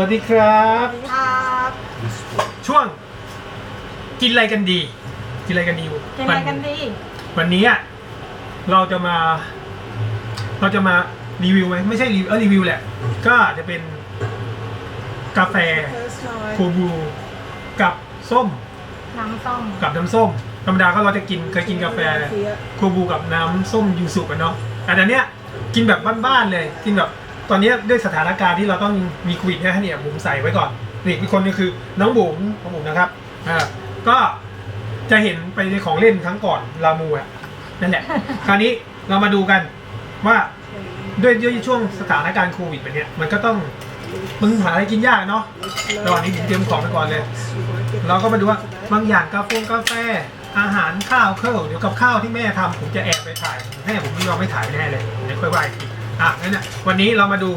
วัสดีครับ ครับช่วงกินอะไรกันดี กินอะไรกันดีกินอะไรกันดี วันนี้อะเราจะมา เราจะมารีวิวไหมไม่ใช่รีวิวเออรีวิวแหละ ก็จะเป็นกาแฟโคบูกับส้ม น้ำส้ม กับน้ำส้ม ธรรมดาก็เราจะกินเคยกินกาแฟโคบูกับน้ำส้มยูสุกันเนาะแต่อันเนี้ยกินแบบบ้านๆเลย กินแบบ ตอนนี้ด้วยสถานการณ์ที่เราต้องมีโควิดนะเนี่ยผมใส่ไว้ก่อนนี่อีกคนนึงคือน้องบุ๋มน้องบุ๋มนะครับอ่าก็จะเห็นไปในของเล่นครั้งก่อนลามูอะนั่นแหละ คราวนี้เรามาดูกันว่าด้วยด้วยช่วงสถานการณ์โควิดแบบเนี้ยมันก็ต้องมึงหาอะไรกินยากเนาะระหว่างนี้ผมเตรียมของไปก่อนเลย เราก็มาดูว่าบางอย่างกาแฟกาแฟ อาหารข้าวเครื่องเดี๋ยวกับข้าวที่แม่ทำผมจะแอบไปถ่ายแม่ผมไม่ยอมไม่ถ่ายแน่เลยเดี๋ยวค่อยว่าอีกที อะงั้นเนี่ยวันนี้เรามาดู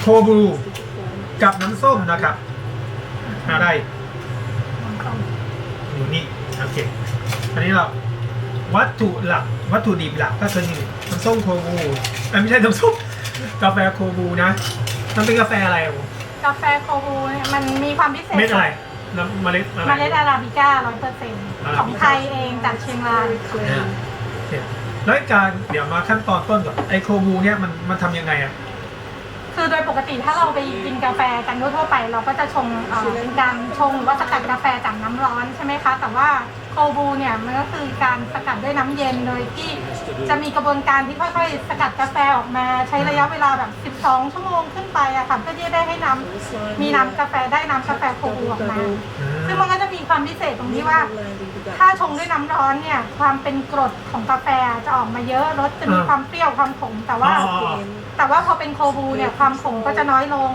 โคบรูกับน้ำส้มนะครับอะไรน้ำส้มอยู่นี่โอเคอันนี้เราวัตถุหลักวัตถุดิบหลักก็คือนี่น้ำส้มโคบูเอ้ยไม่ใช่น้ำส้มกาแฟโคบูนะมันเป็นกาแฟอะไรอะผมกาแฟโคบูเนี่ยมันมีความพิเศษเม็ดอะไรน้ำเมล็ดอะไรเมล็ดอาราบิก้าร้อยเปอร์เซ็นต์อาราบิก้าของไทยเองจากเชียงรายอ่าโอเค แล้วการเดี๋ยวมาขั้นตอนต้นก่อนไอโคบูเนี่ยมันมันทำยังไงอะคือโดยปกติถ้าเราไปกินกาแฟกันทั่วๆไป เราก็จะชงเอ่อเป็นการชงหรือว่าสกัดกาแฟจากน้ำร้อนใช่ไหมคะ แต่ว่า โคบูเนี่ยมันก็คือการสกัดด้วยน้ำเย็นโดยที่จะมีกระบวนการที่ค่อยๆ สกัดกาแฟออกมาใช้ระยะเวลาแบบ 12 ชั่วโมงขึ้นไปอะค่ะเพื่อที่จะได้ให้น้ำมีน้ำกาแฟได้น้ำกาแฟโคบูออกมาซึ่งมันก็จะมีความพิเศษตรงที่ว่า ถ้าชงด้วยน้ำร้อนเนี่ยความเป็นกรดของกาแฟจะออกมาเยอะรสจะมีความเปรี้ยวความขมแต่ว่า แต่ว่าพอเป็นโคบูเนี่ยความขมก็จะน้อยลง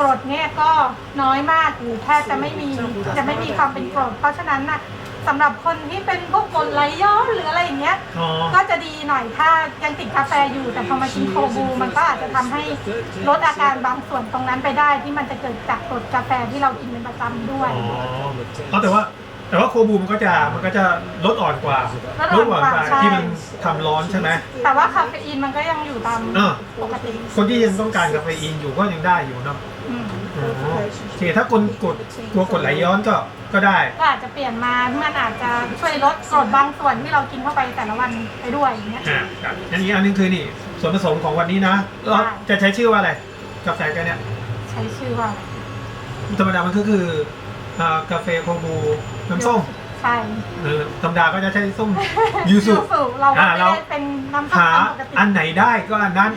กรดเนี่ยก็น้อยมากหรือแทบจะไม่มีจะไม่มีความเป็นกรดเพราะฉะนั้นน่ะ สำหรับคนที่เป็นพวกกรดไหลย้อนหรืออะไรอย่างเงี้ย อ๋อ ก็จะดีหน่อยถ้ายังติดกาแฟอยู่ แต่พอมากินโคบู มันก็อาจจะทำให้ลดอาการบางส่วนตรงนั้นไปได้ที่มันจะเกิดจากกรดกาแฟที่เรากินเป็นประจำด้วยอ๋อเอาแต่ว่าแต่ว่าโคบูมันก็จะมันก็จะลดอ่อนกว่าลดอ่อนกว่าใช่ ที่มันทำร้อนใช่ไหม แต่ว่าคาเฟอีนมันก็ยังอยู่ตามอ่า ปกติคนที่ยังต้องการกาแฟอีนอยู่ก็ยังได้อยู่เนาะ อืมอ๋อ โอเคถ้าคนกดกลัวกดไหลย้อนก็ก็ได้ ก็อาจจะเปลี่ยนมามันอาจจะช่วยลดกรดบางส่วนที่เรากินเข้าไปแต่ละวันไปด้วยอย่างเงี้ย อ่าครับอันนี้อันนึงคือนี่ส่วนผสมของวันนี้นะเราจะใช้ชื่อว่าอะไรกาแฟแกเนี่ยใช้ชื่อว่าธรรมดามันก็คืออ่ากาแฟโคบูน้ำส้มใช่เออธรรมดาก็จะใช้ส้มยูสุเราก็อ่าไม่เรา ได้เป็นน้ำส้มหาตามปกติอันไหนได้ก็อันนั้น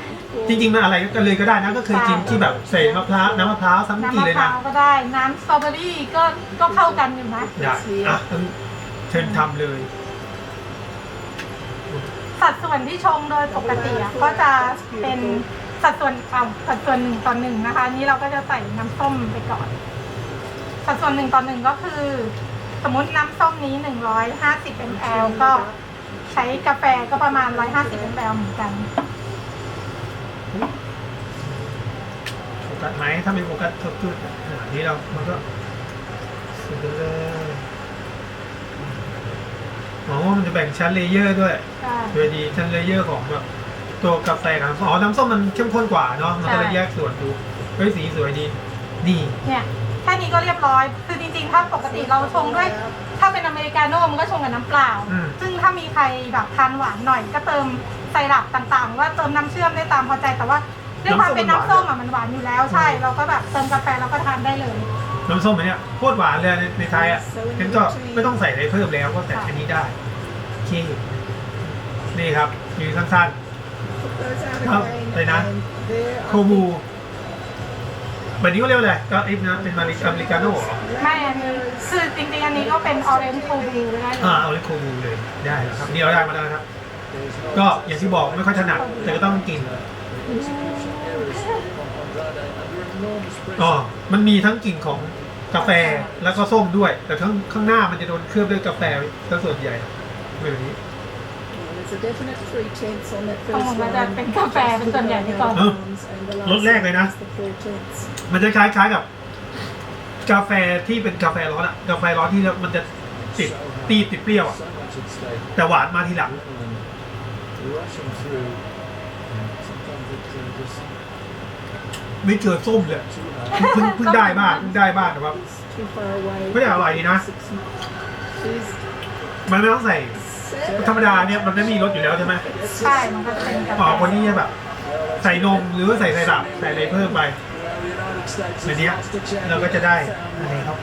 จริงๆมันอะไรก็เลยก็ได้นะก็เคยกินที่แบบใส่มะพร้าวน้ำมะพร้าวซ้ำน้ำกี่มะเลยพร้านะวก็ได้ น้ำสตรอเบอรี่ก็ก็เข้ากันอยู่นะอยากอะงั้นเชิญทำเลย สัดส่วนที่ชงโดยปกติอะก็จะเป็นสัดส่วนอ่าสัดส่วนหนึ่งต่อหนึ่งนะคะอันนี้เราก็จะใส่น้ำส้มไปก่อน สัดส่วนหนึ่งต่อหนึ่งก็คือ สมมติน้ำส้มนี้หนึ่งร้อยห้าสิบมลก็ใช้กาแฟก็ประมาณร้อยห้าสิบมลเหมือนกัน โฟกัสไหมถ้าไม่โฟกัสก็คืออ่านี่เรา มันก็สุดเลยอ๋อมันจะแบ่งชั้นเลเยอร์ด้วยใช่โดยดีชั้นเลเยอร์ของแบบตัวกาแฟกับน้ำส้มอ๋อ น้ำส้มมันเข้มข้นกว่าเนาะ มันก็เลยใช่แยกส่วนดู เฮ้ย สีสวยดีดีเนี่ย แค่นี้ก็เรียบร้อย คือจริงๆ ถ้าปกติเราชงด้วย ถ้าเป็นอเมริกาโน่ มันก็ชงกับน้ำเปล่าอืมซึ่งถ้ามีใครแบบทานหวานหน่อยก็เติม ไซรัปต่างๆ ว่าเติมน้ำเชื่อมได้ตามพอใจแต่ว่าด้วยความเป็นน้ำส้มอะมันหวานอยู่แล้วใช่ เราก็แบบเติมกาแฟเราก็ทานได้เลย น้ำส้มอันเนี้ยโคตรหวานเลยในในไทยอะงั้นก็ไม่ต้องใส่อะไรเพิ่มแล้วก็แต่อันนี้ได้โอเคนี่ครับมีสั้นๆครับอะไรนะโคบูแบบนี้ก็เรียกว่าอะไรก็ไอ้นะเป็นมาริอเมริกาโน่เหรอไม่อันนี้คือจริงๆอันนี้ก็เป็นออเรนจ์โคบูเลยนะอ่าเอาเลยโคบูเลยได้แล้วครับนี่เราได้มาแล้วนะครับ ก็อย่างที่บอกไม่ค่อยถนัดแต่ก็ต้องกินอ๋อมันมีทั้งกลิ่นของกาแฟแล้วก็ส้มด้วย แต่ข้างข้างหน้ามันจะโดนเคลือบด้วยกาแฟซะส่วนใหญ่แบบนี้ของผมมันจะเป็นกาแฟเป็นส่วนใหญ่ที่ก่อนเออรสแรกเลยนะมันจะคล้ายๆกับ กาแฟที่เป็นกาแฟร้อนอะกาแฟร้อนที่มันจะติดตีดติดเปรี้ยวอะแต่หวานมาทีหลัง rushing through. Sometimes it uh, just ไม่เจอส้มเลยเพิ่งเพิ่งได้บ้างเพิ่งได้บ้างแต่ว่า Too far away. ไม่ได้อร่อยดีนะ She's มันไม่ต้องใส่ธรรมดาเนี่ยมันไม่มีรสอยู่แล้วใช่ไหมใช่ มันก็จะเป็นกาแฟอ๋อคนนี้จะแบบ ใส่นมหรือว่าใส่ไซรัปใส่อะไรเพิ่มไปแบบเนี้ยเราก็จะได้อะไรครับ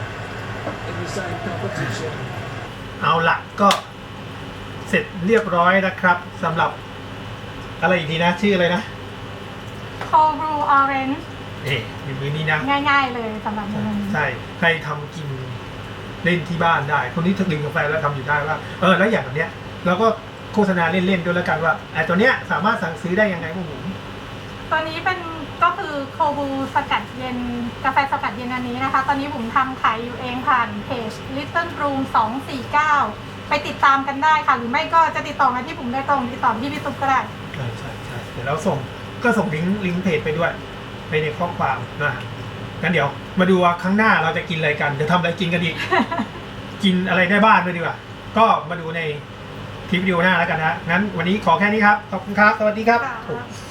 เอาละก็ เสร็จเรียบร้อยนะครับสำหรับอะไรอีกทีนะชื่ออะไรนะโคบรูออเรนจ์เอ๊ะอยู่มือนี้นะง่ายๆเลยสำหรับเมนูนี้ใช่ใครทำกินเล่นที่บ้านได้ คนที่ถึงดื่มกาแฟแล้วทำอยู่ได้ว่าเออแล้วอย่างแบบเนี้ยเราก็โฆษณาเล่นๆด้วยแล้วกันว่าไอ้ตัวเนี้ยสามารถสั่งซื้อได้ยังไงพวกผมตัวนี้เป็นก็คือโคบูสกัดเย็นกาแฟสกัดเย็นอันนี้นะคะ ตอนนี้ผมทำขายอยู่เองผ่านเพจ Little Room 249 ไปติดตามกันได้ค่ะ หรือไม่ก็จะติดต่อมาที่ผมได้ตรงติดต่อที่พี่ตุ๊กก็ได้ใช่ใช่ใช่เดี๋ยวเราส่งก็ส่งลิงก์ลิงก์เพจไปด้วย ไปในข้อความนะงั้นเดี๋ยว มาดูว่าครั้งหน้าเราจะกินอะไรกันจะทำอะไรกินกันอีกกินอะไรได้บ้างด้วยดีกว่า ก็มาดูในคลิปวิดีโอหน้าแล้วกันนะงั้นวันนี้ขอแค่นี้ครับขอบคุณครับสวัสดีครับ ค่ะ